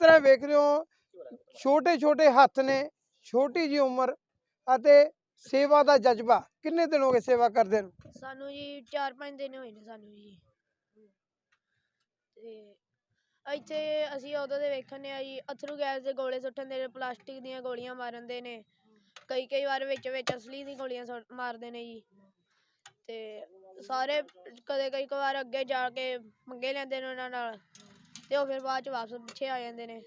ਤਰ੍ਹਾਂ ਵੇਖ ਰਹੇ ਹੋ ਛੋਟੇ ਛੋਟੇ ਹੱਥ ਨੇ ਛੋਟੀ ਜੀ ਉਮਰ ਅਤੇ ਸੇਵਾ ਦਾ ਜਜ਼ਬਾ। ਕਿੰਨੇ ਦਿਨ ਹੋ ਗਏ ਸੇਵਾ ਕਰਦੇ ਨੂੰ? ਸਾਨੂੰ ਜੀ 4-5 ਦਿਨ ਹੋਏ ਨੇ ਸਾਨੂੰ ਜੀ। ਤੇ ਇੱਥੇ ਅਸੀਂ ਉਦੋਂ ਦੇ ਵੇਖਣੇ ਆ ਜੀ ਅਥਰੂ ਗੈਸ ਦੇ ਗੋਲੇ ਸੁੱਟਣ ਦੇ ਪਲਾਸਟਿਕ ਦੀਆਂ ਗੋਲੀਆਂ ਮਾਰਨ ਦੇ ਨੇ। ਕਈ ਕਈ ਵਾਰ ਵਿੱਚ ਵਿੱਚ ਅਸਲੀ ਦੀ ਗੋਲੀਆਂ ਮਾਰਦੇ ਨੇ ਜੀ। ਤੇ ਸਾਰੇ ਕਦੇ ਕਈ ਵਾਰ ਅੱਗੇ ਜਾ ਕੇ ਮੰਗੇ ਲੈਂਦੇ ਨੇ ਉਹਨਾਂ ਨਾਲ। ਤੇ ਉਹ ਫਿਰ ਬਾਅਦ ਚ ਵਾਪਸ ਪਿੱਛੇ ਆ ਜਾਂਦੇ ਨੇ।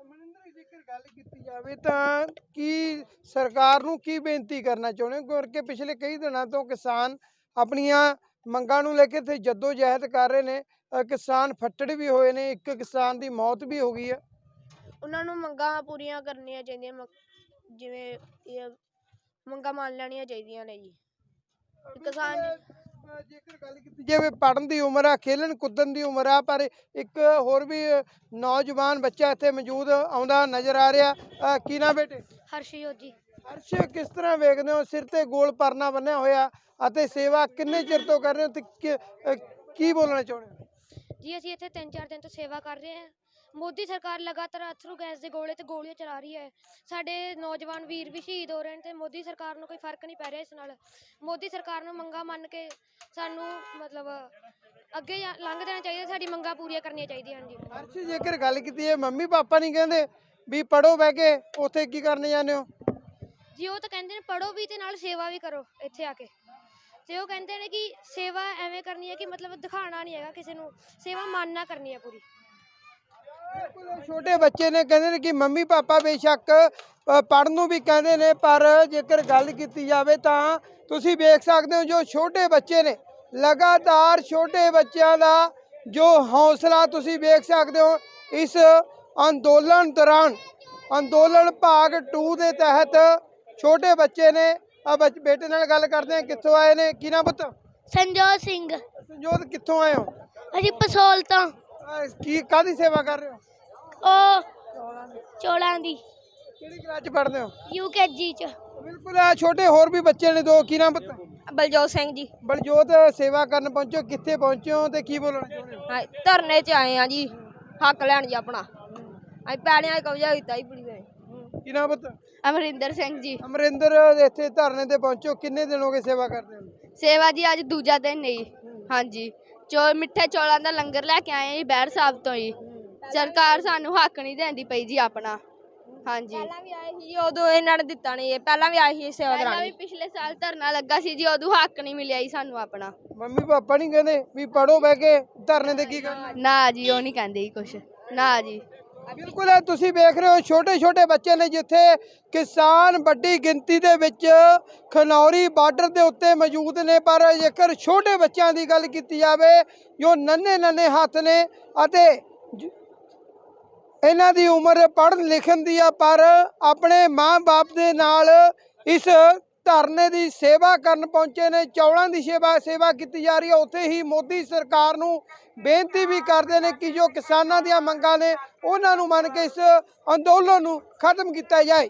ਮਨਿੰਦਰ ਜੇਕਰ ਗੱਲ ਕੀਤੀ ਜਾਵੇ ਤਾਂ ਕੀ ਸਰਕਾਰ ਨੂੰ ਕੀ ਬੇਨਤੀ ਕਰਨਾ ਚਾਹੁੰਦੇ ਹੋ? ਕਿਉਂਕਿ ਪਿਛਲੇ ਕਈ ਦਿਨਾਂ ਤੋਂ ਕਿਸਾਨ ਆਪਣੀਆਂ ਮੰਗਾਂ ਨੂੰ ਲੈ ਕੇ ਤੇ ਜੱਦੋ ਜਹਿਦ ਕਰ ਰਹੇ ਨੇ। ਕਿਸਾਨ ਫੱਟੜ ਵੀ ਹੋਏ ਨੇ ਇੱਕ ਕਿਸਾਨ ਦੀ ਮੌਤ ਵੀ ਹੋ ਗਈ ਹੈ। ਉਹਨਾਂ ਨੂੰ ਮੰਗਾਂ ਪੂਰੀਆਂ ਕਰਨੀਆਂ ਚਾਹੀਦੀਆਂ ਜਿਵੇਂ ਇਹ ਮੰਗਾਂ ਮੰਨ ਲੈਣੀਆਂ ਚਾਹੀਦੀਆਂ ਨੇ ਜੀ। ਕਿਸਾਨ ਜੇਕਰ ਗੱਲ ਕੀਤੀ ਜਾਵੇ ਪੜਨ ਦੀ ਉਮਰ ਆ ਖੇਲਣ ਕੁੱਦਣ ਦੀ ਉਮਰ ਆ ਪਰ ਇੱਕ ਹੋਰ ਵੀ ਨੌਜਵਾਨ ਬੱਚਾ ਇੱਥੇ ਮੌਜੂਦ ਆਉਂਦਾ ਨਜ਼ਰ ਆ ਰਿਹਾ। ਕੀ ਨਾ ਬੇਟੇ? ਹਰਸ਼ਯੋਤ ਜੀ। ਹਰਸ਼ ਕਿਸ ਤਰ੍ਹਾਂ ਵੇਖਦੇ ਹੋ? ਸਿਰ ਤੇ ਗੋਲ ਪਰਨਾ ਬੰਨਿਆ ਹੋਇਆ ਅਤੇ ਸੇਵਾ ਕਿੰਨੇ ਚਿਰ ਤੋਂ ਕਰ ਰਹੇ ਹੋ ਤੇ ਕੀ ਬੋਲਣਾ ਚਾਹੁੰਦੇ ਹੋ? ਜੀ ਅਸੀਂ ਇੱਥੇ 3-4 ਦਿਨ ਤੋਂ ਸੇਵਾ ਕਰ ਰਹੇ ਹਾਂ। ਮੋਦੀ ਸਰਕਾਰ ਲਗਾਤਾਰ ਅਥਰੂ ਗੈਸ ਦੇ ਗੋਲੇ ਤੇ ਗੋਲੀਆਂ ਚਲਾ ਰਹੀ ਹੈ। ਸਾਡੇ ਨੌਜਵਾਨ ਵੀਰ ਵੀ ਸ਼ਹੀਦ ਹੋ ਰਹੇ ਨੇ ਤੇ ਮੋਦੀ ਸਰਕਾਰ ਨੂੰ ਕੋਈ ਫ਼ਰਕ ਨਹੀਂ ਪੈ ਰਿਹਾ ਇਸ ਨਾਲ। ਮੋਦੀ ਸਰਕਾਰ ਨੂੰ ਮੰਗਾ ਮੰਨ ਕੇ ਸਾਨੂੰ ਮਤਲਬ ਅੱਗੇ ਜਾ- ਲੰਘ ਦੇਣਾ ਚਾਹੀਦਾ ਸਾਡੀ ਮੰਗਾਂ ਪੂਰੀਆਂ ਕਰਨੀਆਂ ਚਾਹੀਦੀਆਂ ਹਨ ਜੀ ਹਰਸ਼ ਜੇਕਰ ਗੱਲ ਕੀਤੀ ਹੈ ਮੰਮੀ ਪਾਪਾ ਨਹੀਂ ਕਹਿੰਦੇ ਵੀ ਪੜੋ ਬਹਿ ਕੇ ਉੱਥੇ ਕੀ ਕਰਨ ਜਾਂਦੇ ਹੋ? ਜੀ ਉਹ ਤਾਂ ਕਹਿੰਦੇ ਨੇ ਪੜੋ ਵੀ ਤੇ ਨਾਲ ਸੇਵਾ ਵੀ ਕਰੋ ਇੱਥੇ ਆ ਕੇ। ਤੇ ਉਹ ਕਹਿੰਦੇ ਨੇ ਕਿ ਸੇਵਾ ਐਵੇਂ ਕਰਨੀ ਹੈ ਕਿ ਮਤਲਬ ਦਿਖਾਣਾ ਨਹੀਂ ਹੈਗਾ ਕਿਸੇ ਨੂੰ ਸੇਵਾ ਮੰਨਣਾ ਕਰਨੀ ਹੈ ਪੂਰੀ। ਛੋਟੇ ਬੱਚੇ ਨੇ ਕਹਿੰਦੇ ਨੇ ਕਿ ਮੰਮੀ ਪਾਪਾ ਬੇਸ਼ੱਕ ਪੜਨ ਨੂੰ ਵੀ ਕਹਿੰਦੇ ਨੇ ਪਰ ਜੇਕਰ ਗੱਲ ਕੀਤੀ ਜਾਵੇ ਤਾਂ ਤੁਸੀਂ ਵੇਖ ਸਕਦੇ ਹੋ ਜੋ ਛੋਟੇ ਬੱਚੇ ਨੇ ਲਗਾਤਾਰ ਛੋਟੇ ਬੱਚਿਆਂ ਦਾ ਜੋ ਹੌਸਲਾ ਤੁਸੀਂ ਵੇਖ ਸਕਦੇ ਹੋ ਇਸ ਅੰਦੋਲਨ ਦੌਰਾਨ ਅੰਦੋਲਨ ਭਾਗ 2 ਦੇ ਤਹਿਤ ਛੋਟੇ ਬੱਚੇ ਨੇ ਆ ਬੇਟੇ ਨਾਲ ਗੱਲ ਕਰਦੇ ਆ ਕਿੱਥੋਂ ਆਏ ਨੇ ਕੀ ਨਾਮ ਪੁੱਤ? ਸੰਜੋਤ ਸਿੰਘ। ਸੰਜੋਤ ਕਿੱਥੋਂ ਆਏ ਹੋ? ਅਸੀਂ ਪਸੋਲ ਤੋਂ। ਅਹ ਕੀ ਕਾਦੀ ਸੇਵਾ ਕਰ ਰਹੇ ਹੋ? ਉਹ ਚੋਲਾਂ ਦੀ। ਕਿਹੜੀ ਕਲਾਸ ਚ ਪੜ੍ਹਦੇ ਹੋ? ਯੂਕੇਜੀ ਚ। ਬਿਲਕੁਲ ਆ ਛੋਟੇ ਹੋਰ ਵੀ ਬੱਚੇ ਨੇ ਦੋ ਕੀ ਨਾਮ ਪੁੱਤ? ਬਲਜੋਤ ਸਿੰਘ ਜੀ। ਬਲਜੋਤ ਸੇਵਾ ਕਰਨ ਪਹੁੰਚੋ ਕਿੱਥੇ ਪਹੁੰਚੋ ਤੇ ਕੀ ਬੋਲਣਾ ਚਾਹੁੰਦੇ ਹੋ? ਹਾਂ ਧਰਨੇ 'ਚ ਆਏ ਆ ਜੀ ਹੱਕ ਲੈਣ ਜੀ ਆਪਣਾ। ਅਸੀਂ ਪੈੜੀਆਂ 'ਚ ਕਬਜ਼ਾ ਕੀਤਾ ਜੀ ਪੁਲਿਸ ਨੇ। ਕੀ ਨਾਮ ਪੁੱਤ? ਅਮਰਿੰਦਰ ਸਿੰਘ ਜੀ। ਅਮਰਿੰਦਰ ਇੱਥੇ ਧਰਨੇ ਤੇ ਪਹੁੰਚੋ ਕਿੰਨੇ ਦਿਨ ਹੋ ਗਏ ਸੇਵਾ ਕਰਦੇ ਹੋ? ਸੇਵਾ ਜੀ ਅੱਜ ਦੂਜਾ ਦਿਨ ਨਹੀਂ ਹਾਂਜੀ। ਚੋ ਮਿੱਠੇ ਚੌਲਾਂ ਦਾ ਲੰਗਰ ਲੈ ਕੇ ਆਏ ਆ ਜੀ ਬਹਿਰ ਸਾਹਿਬ ਤੋਂ ਜੀ। ਸਰਕਾਰ ਸਾਨੂੰ ਹੱਕ ਨਹੀਂ ਦਿੰਦੀ ਪਈ ਜੀ ਆਪਣਾ। ਹਾਂਜੀ। ਪਹਿਲਾਂ ਵੀ ਆਏ ਸੀ ਉਦੋਂ ਇਹਨਾਂ ਨੇ ਦਿੱਤਾ ਨਹੀਂ ਇਹ ਪਹਿਲਾਂ ਵੀ ਆਏ ਸੀ ਸੇਵਾ ਕਰਾਉਣ ਵੀ ਪਿਛਲੇ ਸਾਲ ਧਰਨਾ ਲੱਗਾ ਸੀ ਜੀ ਉਦੋਂ ਹੱਕ ਨਹੀਂ ਮਿਲਿਆ ਜੀ ਸਾਨੂੰ ਆਪਣਾ। ਮੰਮੀ ਪਾਪਾ ਨਹੀਂ ਕਹਿੰਦੇ ਵੀ ਪੜੋ ਬਹਿ ਕੇ ਧਰਨੇ ਤੇ ਕੀ ਕਰਨਾ ਨਾ ਜੀ ਉਹ ਨਹੀਂ ਕਹਿੰਦੇ ਜੀ ਕੁਛ। ਨਾ ਜੀ। ਬਿਲਕੁਲ, ਤੁਸੀਂ ਵੇਖ ਰਹੇ ਹੋ ਛੋਟੇ ਛੋਟੇ ਬੱਚੇ ਨੇ ਜਿੱਥੇ ਕਿਸਾਨ ਵੱਡੀ ਗਿਣਤੀ ਦੇ ਵਿੱਚ ਖਨੌਰੀ ਬਾਰਡਰ ਦੇ ਉੱਤੇ ਮੌਜੂਦ ਨੇ, ਪਰ ਜੇਕਰ ਛੋਟੇ ਬੱਚਿਆਂ ਦੀ ਗੱਲ ਕੀਤੀ ਜਾਵੇ, ਜੋ ਨੰਨੇ ਨੰਨੇ ਹੱਥ ਨੇ ਅਤੇ ਇਹਨਾਂ ਦੀ ਉਮਰ ਪੜ੍ਹਨ ਲਿਖਣ ਦੀ ਆ, ਪਰ ਆਪਣੇ ਮਾਂ-ਬਾਪ ਦੇ ਨਾਲ ਇਸ ਧਰਨੇ ਦੀ ਸੇਵਾ ਕਰਨ ਪਹੁੰਚੇ ਨੇ, ਚੌਲਾਂ ਦੀ ਸੇਵਾ ਸੇਵਾ ਕੀਤੀ ਜਾ ਰਹੀ ਹੈ। ਉੱਥੇ ਹੀ ਮੋਦੀ ਸਰਕਾਰ ਨੂੰ ਬੇਨਤੀ ਵੀ ਕਰਦੇ ਨੇ ਕਿ ਜੋ ਕਿਸਾਨਾਂ ਦੀਆਂ ਮੰਗਾਂ ਨੇ, ਉਹਨਾਂ ਨੂੰ ਮੰਨ ਕੇ ਇਸ ਅੰਦੋਲਨ ਨੂੰ ਖਤਮ ਕੀਤਾ ਜਾਏ।